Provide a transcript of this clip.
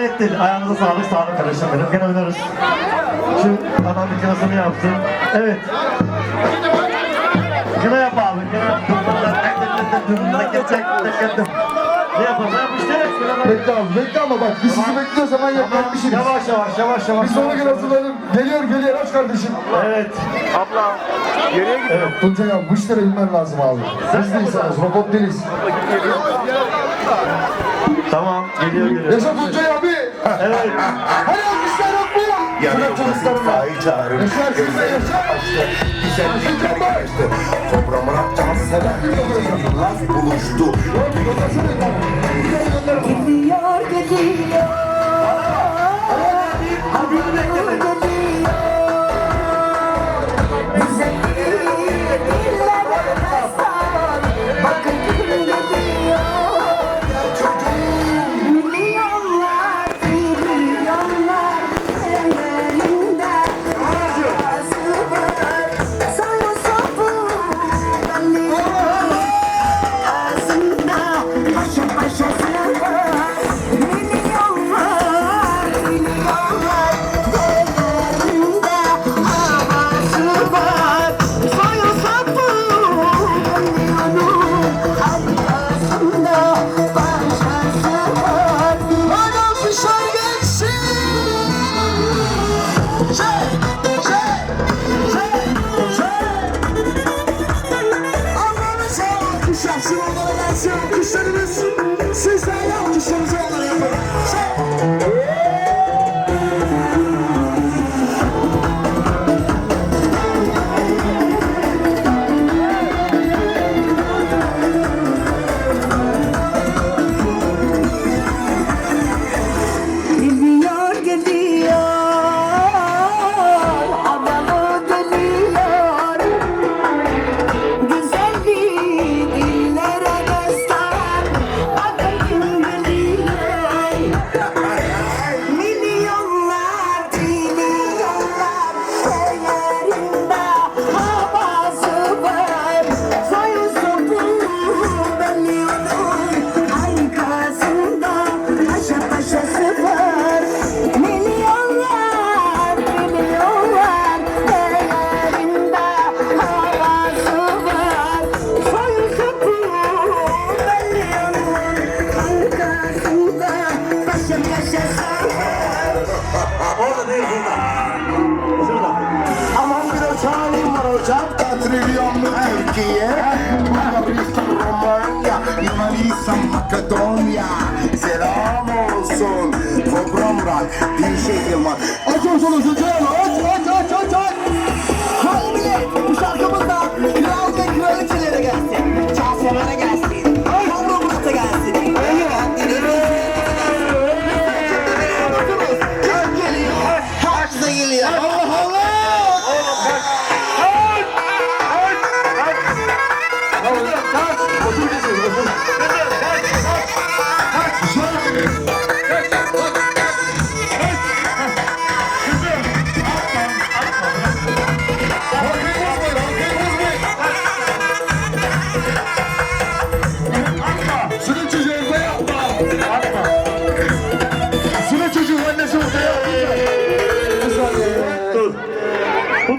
Hallettin. Ayağınıza sağlık, sağlık kardeşim benim. Gene oynarız. Şu adam makinesini yaptı. Evet. Gene yap abi. Gene yap. Ne yapalım? Ne yapmıştık? Bekle abi bekle ama bak biz sizi bekliyoruz hemen yapmışsınız. Yavaş yavaş yavaş yavaş. Bir sonraki hazırlanın. Geliyor geliyor aç kardeşim. Evet. Abla geriye git. Evet. Tuncay abi bu işlere inmen lazım abi. Biz de insanız robot değiliz. Tamam. Geliyor geliyor. Yaşa Tuncay abi. Evet. Hadi alkışlar mu? Bırak çocuklarımla. İtfaiye çağırın. Yaşar siz de yaşa. Güzellikler karıştı. Toprağımın akçamı sever. Yıllar buluştu. Gidiyor gidiyor uçağım var ocakta trilyonlu Türkiye? Bulgaristan, Romanya, Yunanistan, Makedonya. Selam olsun. Rock, bir şey Yılmaz Aç olsun Tuncay abi. Sir,